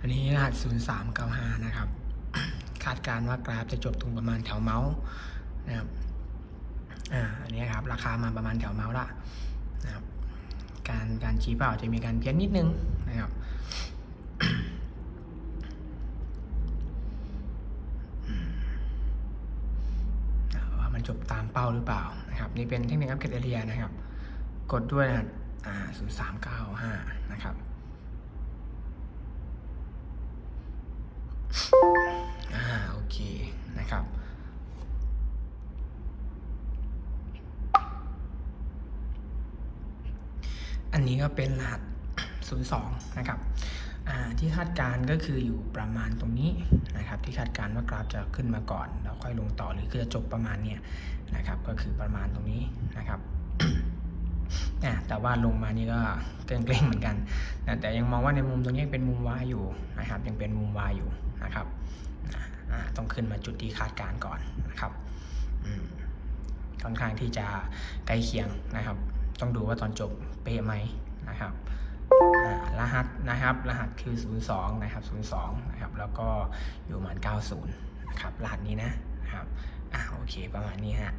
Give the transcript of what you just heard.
อันนี้รหัส 0395 นะครับ คาดการณ์ว่ากราฟจะจบตรงประมาณแถวเมาส์นะครับอ่าอันนี้ครับราคามาประมาณแถวเมาส์ละนะครับการการชี้เป้าจะมีการเพี้ยนนิดนึงนะครับว่ามันจบตามเป้าหรือเปล่านะครับนี่เป็นเทคนิคอัปเกรดเอเรียนะครับ กดด้วยรหัสอ่า0395นะครับ อ่าโอเคนะครับ อันนี้ก็เป็นรหัส 02 นะครับอ่าที่คาดการก็คืออยู่ประมาณตรงนี้นะครับ ที่คาดการว่ากราฟจะขึ้นมาก่อน แล้วค่อยลงต่อหรือคือจะจบประมาณเนี้ยนะครับ ก็คือประมาณตรงนี้นะครับ อ่าแต่ว่าลงมานี่ก็เกรงๆเหมือนกันนะแต่ยังมองว่าในมุมตรงนี้เป็นมุมวายอยู่นะครับยังเป็นมุมวายอยู่นะครับต้องขึ้นมาจุดที่คาดการณ์ก่อนนะครับค่อนข้างที่จะใกล้เคียงนะครับ ต้องดูว่าตอนจบเป๊ะไหมนะครับรหัสนะครับ รหัสคือ 02 นะครับ 02 นะครับ แล้วก็อยู่ประมาณ 90 นะครับ รหัสนี้นะนะครับอ่าโอเค ประมาณนี้ฮะ